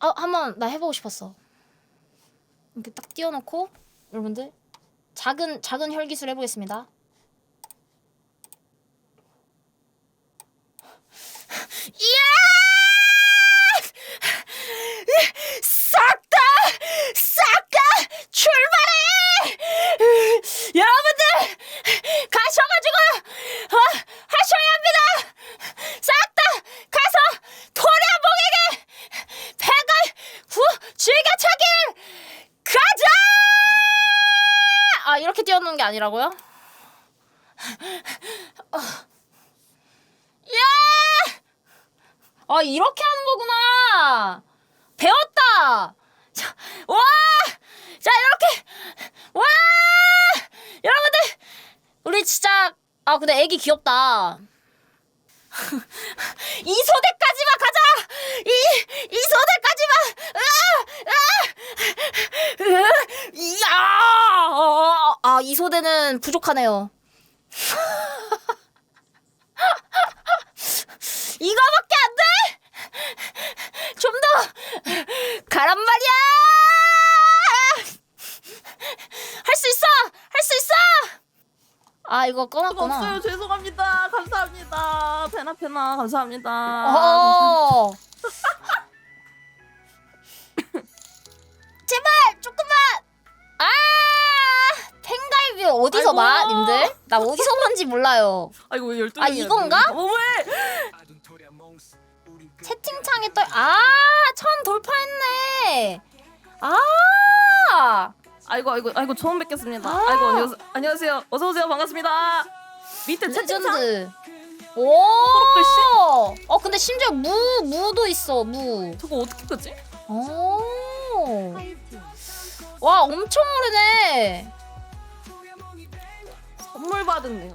아 한번 나 해보고 싶었어. 이렇게 딱 띄워놓고 여러분들 작은 작은 혈기술 해보겠습니다. 이야! 싹다 싹다 출발해! 여러분들 가셔가지고 어, 하셔야 합니다. 싹 다 가서 토려봉에게 배가 구 즐겨차길 가자! 아 이렇게 띄워놓는 게 아니라고요? 어. 야! 아 이렇게 하는 거구나. 배웠다. 자, 와, 자 이렇게 와, 여러분들 우리 진짜 아 근데 애기 귀엽다. 이 소대까지만 가자. 이 이 소대까지만. 으아, 으아, 이야. 아이 소대는 부족하네요. 이거밖에 안 돼? 좀 더 가란 말이야! 할 수 있어! 할 수 있어! 아 이거 없어요. 꺼놨구나. 죄송합니다. 감사합니다. 페나 페나 감사합니다. 어. 제발 어디서 아이고. 봐, 님들? 나 어디서 본지 몰라요. 아이고 왜 12명 아, 이건가? 어, 왜? 채팅창에 떠. 아 천 돌파했네. 아. 아이고 아이고 아이고 처음 뵙겠습니다. 아. 아이고 안녕하세요. 안녕하세요. 어서 오세요. 반갑습니다. 밑에 채팅창 레전드. 오. 어 근데 심지어 무 무도 있어 무. 저거 어떻게 끄지? 오. 와 엄청 오래네. 선물 받은 내용.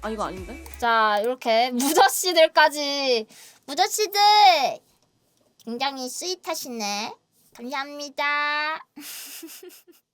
아 이거 아닌데? 자 이렇게 무저씨들까지 무저씨들 굉장히 스윗하시네. 감사합니다.